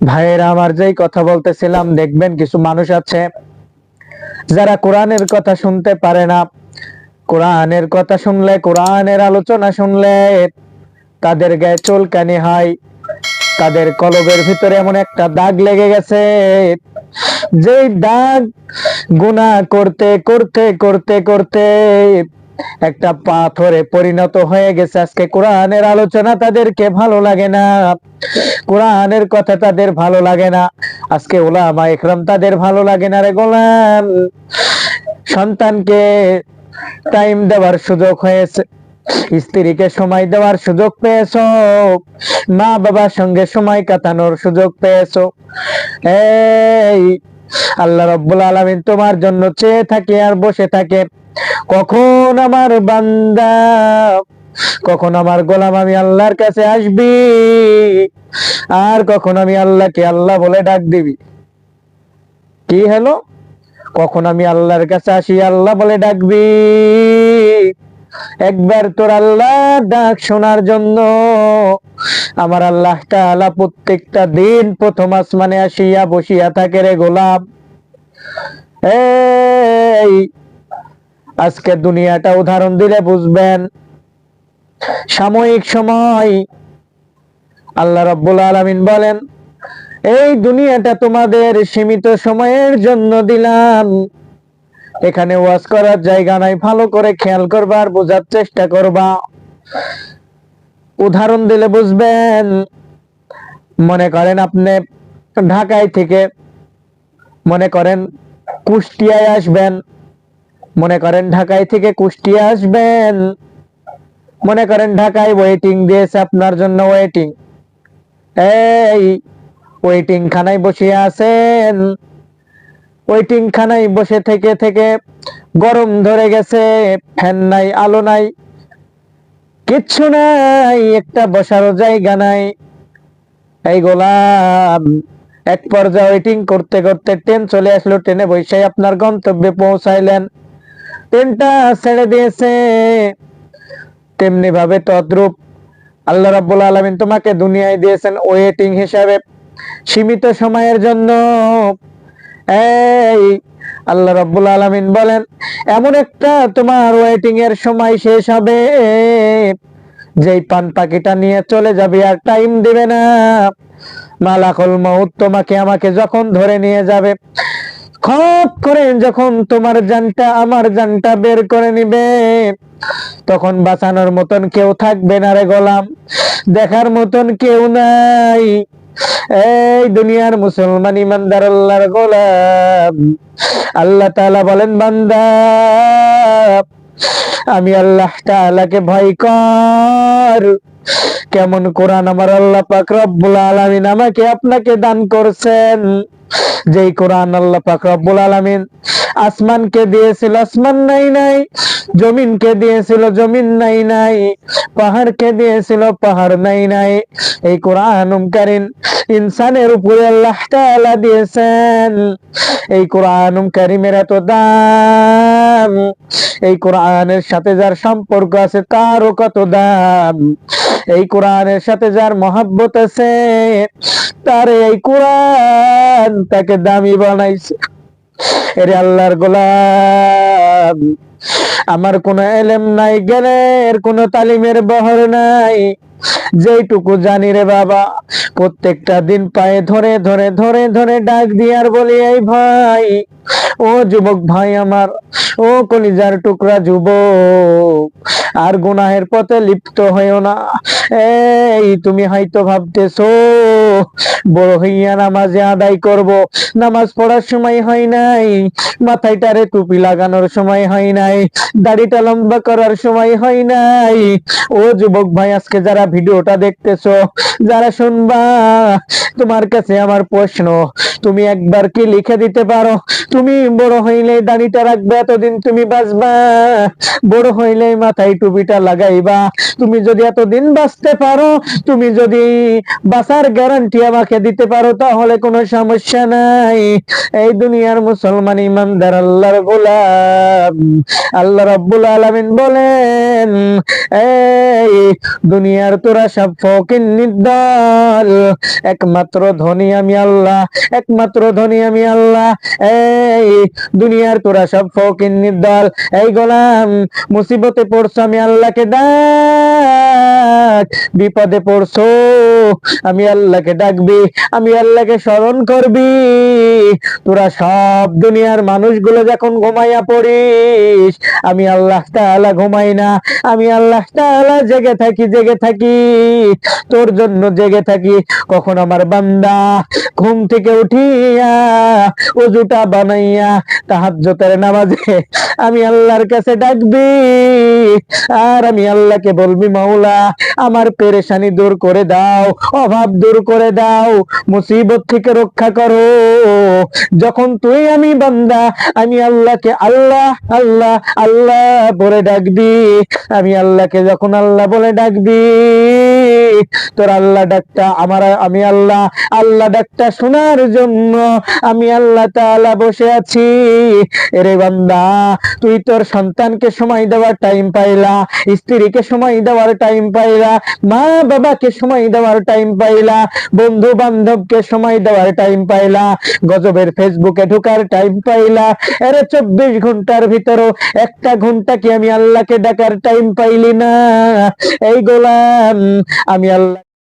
ভাইয়েরা, আমার যেই কথা বলতেছিলাম, দেখবেন কিছু মানুষ আছে যারা কোরআনের কথা শুনতে পারে না। কোরআনের কথা শুনলে, কোরআনের আলোচনা শুনলে তাদের গায়ে চুলকানি হয়, তাদের কলবের ভিতরে এমন একটা দাগ লেগে গেছে। যেই দাগ গুনাহ করতে করতে করতে করতে একটা পাথরে পরিণত হয়ে গেছে। আজকে কোরআনের আলোচনা তাদেরকে ভালো লাগে না। কোরআনের কথা তাদের ভালো লাগে না। আজকে ওলামা ইকরাম তাদের ভালো লাগে না রে গোলাম। সন্তানকে টাইম দেওয়ার সুযোগ হয়েছে। স্ত্রীকে সময় দেওয়ার সুযোগ পেয়েছ। মা বাবার সঙ্গে সময় কাটানোর সুযোগ পেয়েছ। এই আল্লাহ রব্বুল আলামিন তোমার জন্য চেয়ে থাকে আর বসে থাকে। কখন আমার বান্দা, কখন আমার গোলাম আমি আল্লাহর কাছে আসবি? আর কখন আমি আল্লাহকে আল্লাহ বলে ডাক দিবি? কি হলো? কখন আমি আল্লাহর কাছে আসি, আল্লাহ বলে ডাকবি? একবার তোর আল্লাহ ডাক শোনার জন্য। আমার আল্লাহ তাআলা প্রত্যেকটা দিন প্রথম আসমানে আসিয়া বসিয়া থাকে রে এই, আজকে দুনিয়াটা উদাহরণ দিলে বুঝবেন। সাময়িক সময় আল্লাহ রাব্বুল আলামিন বলেন, এই দুনিয়াটা তোমাদের সীমিত সময়ের জন্য দিলাম। এখানে ওয়াজ করার জায়গা নাই। ভালো করে খেয়াল করবা আর বোঝার চেষ্টা করবা। উদাহরণ দিলে বুঝবেন। মনে করেন আপনি ঢাকায় থেকে মনে করেন কুষ্টিয়ায় আসবেন। মনে করেন ঢাকায় থেকে কুষ্টিয়া আসবেন। মনে করেন ঢাকায় ওয়েটিং দিয়েছে আপনার জন্য ওয়েটিং এই ওয়েটিং খানায় বসে আছেন। ওয়েটিং খানায় বসে থেকে থেকে গরম ধরে গেছে, ফ্যান নাই, আলো নাই। কিচ্ছু নাই, একটা বসারও জায়গা নাই। এই গোলাম, এক পর্যায়ে ওয়েটিং করতে করতে ট্রেন চলে আসলো। ট্রেনে বসে আপনার গন্তব্যে পৌঁছাইলেন। ট্রেনটা ছেড়ে দিয়েছে। তেমনি ভাবে তদ্রুপ আল্লাহ রাব্বুল আলামিন তোমাকে দুনিয়ায় দিয়েছেন ওয়েটিং হিসাবে। সীমিত সময়ের জন্য এই, আল্লাহ রাব্বুল আলামিন বলেন, এমন একটা তোমার ওয়েটিং এর সময় শেষ হবে। যেই পান পাখিটা নিয়ে চলে যাবে আর টাইম দিবে না। মালাকুল মাউত তোমাকে আমাকে যখন ধরে নিয়ে যাবে, খপ করে যখন তোমার জানটা, আমার জানটা বের করে নিবে। তখন বাঁচানোর মতন কেউ থাকবে না রে গোলাম। দেখার মতন কেউ নাই। এই দুনিয়ার মুসলমান ইমানদার আল্লাহর গোলাম। আল্লাহ তাআলা বলেন, বান্দা, আমি আল্লাহ তাআলাকে ভয় কর। কেমন কোরআন আমার আল্লাহ পাক রব্বুল আলামিন আমাকে আপনাকে দান করছেন। যেই কোরআন আল্লাহ পাক রব্বুল আলামিন আসমানকে দিয়েছিল, আসমান নাই নাই, জমিনকে দিয়েছিল, জমিন নাই নাই, পাহাড়কে দিয়েছিল, পাহাড় নাই নাই। এই কোরআন কারিম ইনসানের উপরে আল্লাহ দিয়েছেন। এই কোরআন কারিমের এত দাম, এই কোরআনের সাথে যার সম্পর্ক আছে, তারও কত দাম? এই কোরআনের সাথে যার মহাব্বত আছে, তার এই কোরআন তাকে দামি বানাইছে। এরে আল্লাহর গোলাম, আমার কোনো এলেম নাই, জ্ঞানের কোনো তালিমের বহর নাই। যেইটুকু জানি রে বাবা, প্রত্যেকটা দিন পায়ে ধরে ধরে ধরে ধরে ডাক দিয়ার বলি, এই ভাই, ও যুবক ভাই আমার, ও কলিজার টুকরা যুবক, আর গুনাহের পথে লিপ্ত হয়েও না। এই, তুমি হয়তো ভাবতেছো বড় হইয়া নামাজে আদায় করব। নামাজ পড়ার সময় হয় নাই, মাথায় টারে টুপি লাগানোর সময় হয় নাই, দাড়িটা লম্বা করার সময় হয় নাই। ও যুবক ভাই, আজকে যারা ভিডিওটা দেখতেছো, যারা শুনবা, তোমার কাছে আমার প্রশ্ন, তুমি একবার কি লিখে দিতে পারো? তুমি বড় হইলে দাড়িটা রাখবে, এতদিন তুমি বাঁচবা। বড় হইলে মাথায় টুপিটা লাগাইবা। তুমি যদি এতদিন বাঁচতে পারো, তুমি যদি বাঁচার গ্যারান্টি আমাকে দিতে পারো, তাহলে কোনো সমস্যা নাই। এই দুনিয়ার মুসলমান ইমানদার আল্লাহর গোলাম। আল্লাহ রাব্বুল আলামিন বলেন, এই দুনিয়ার তোরা সব ফকির নির্দল। একমাত্র ধনী আমি আল্লাহ, একমাত্র ধনী আমি আল্লাহ। এই দুনিয়ার তোরা সব ফকির নির্দল। এই গোলাম, মুসিবতে পড়ছো, আমি আল্লাহকে ডাক। বিপদে পড়ছো, আমি আল্লাহকে ডাকবি, আমি আল্লাহকে স্মরণ করবি। তোরা সব দুনিয়ার মানুষগুলো যখন ঘুমাইয়া পড়িস, আমি আল্লাহ তাআলা ঘুমাই না, আমি আল্লাহ তাআলা জেগে থাকি জেগে থাকি। তোর জন্য জেগে থাকি, কখন আমার বান্দা ঘুম থেকে উঠিয়া উজুটা বানাইয়া তাহাজ্জুদের নামাজে, আমি আল্লাহর কাছে ডাকবি। আর আমি আল্লাহকে বলবি, মাওলা, আমার পেরেশানি দূর করে দাও, অভাব দূর করে দাও, মুসিবত থেকে রক্ষা করো। যখন তুই আমি বান্দা, আমি আল্লাহকে আল্লাহ আল্লাহ আল্লাহ বলে ডাকবি। আমি আল্লাহকে যখন আল্লাহ বলে ডাকবি। তোর আল্লাহ ডাকটা আমার, আমি আল্লাহ আল্লাহ ডাকটা শোনার জন্য আমি আল্লাহ তাআলা বসে আছি। এরে বান্দা, তুই তোর সন্তানকে সময় দেওয়ার টাইম পাইলা, স্ত্রীকে সময় দেওয়ার টাইম পাইলা, মা বাবাকে সময় দেওয়ার টাইম পাইলা বন্ধু বান্ধবকে সময় দেওয়ার টাইম পাইলা, গজবের ফেসবুকে ঢোকার টাইম পাইলা। এরে চব্বিশ ঘণ্টার ভিতরও একটা ঘণ্টা কি আমি আল্লাহকে ডাকার টাইম পাইলি না? এই গোলাম, আমি আল্লাহ